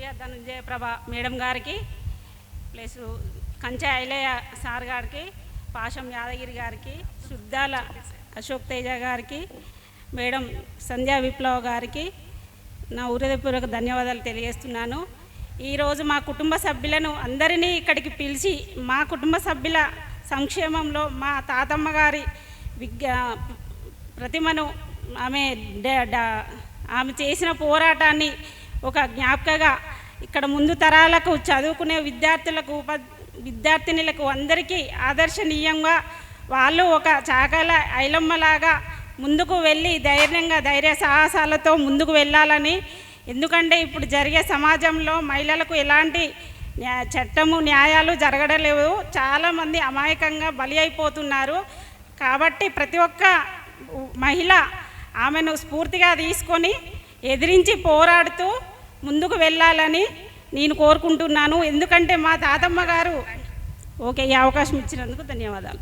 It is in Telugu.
సూర్య ధనుంజయ ప్రభ మేడం గారికి ప్లస్ కంచె ఐలయ్య సార్ గారికి పాశం యాదగిరి గారికి శుద్ధాల అశోక్ తేజ గారికి మేడం సంధ్యా విప్లవ్ గారికి నా హృదయపూర్వక ధన్యవాదాలు తెలియజేస్తున్నాను. ఈరోజు మా కుటుంబ సభ్యులను అందరినీ ఇక్కడికి పిలిచి మా కుటుంబ సభ్యుల సంక్షేమంలో మా తాతమ్మ గారి విజ్ఞా ప్రతిమను ఆమె ఆమె చేసిన పోరాటాన్ని ఒక జ్ఞాపకగా ఇక్కడ ముందు తరాలకు చదువుకునే విద్యార్థులకు ఉప విద్యార్థినులకు అందరికీ ఆదర్శనీయంగా వాళ్ళు ఒక చాకల ఐలమ్మలాగా ముందుకు వెళ్ళి ధైర్యంగా ధైర్య సాహసాలతో ముందుకు వెళ్ళాలని. ఎందుకంటే ఇప్పుడు జరిగే సమాజంలో మహిళలకు ఎలాంటి చట్టము న్యాయాలు జరగడలేవు. చాలామంది అమాయకంగా బలి అయిపోతున్నారు. కాబట్టి ప్రతి ఒక్క మహిళ ఆమెను స్ఫూర్తిగా తీసుకొని ఎదిరించి పోరాడుతూ ముందుకు వెళ్ళాలని నేను కోరుకుంటున్నాను. ఎందుకంటే మా తాతమ్మ గారు ఓకే ఈ అవకాశం ఇచ్చినందుకు ధన్యవాదాలు.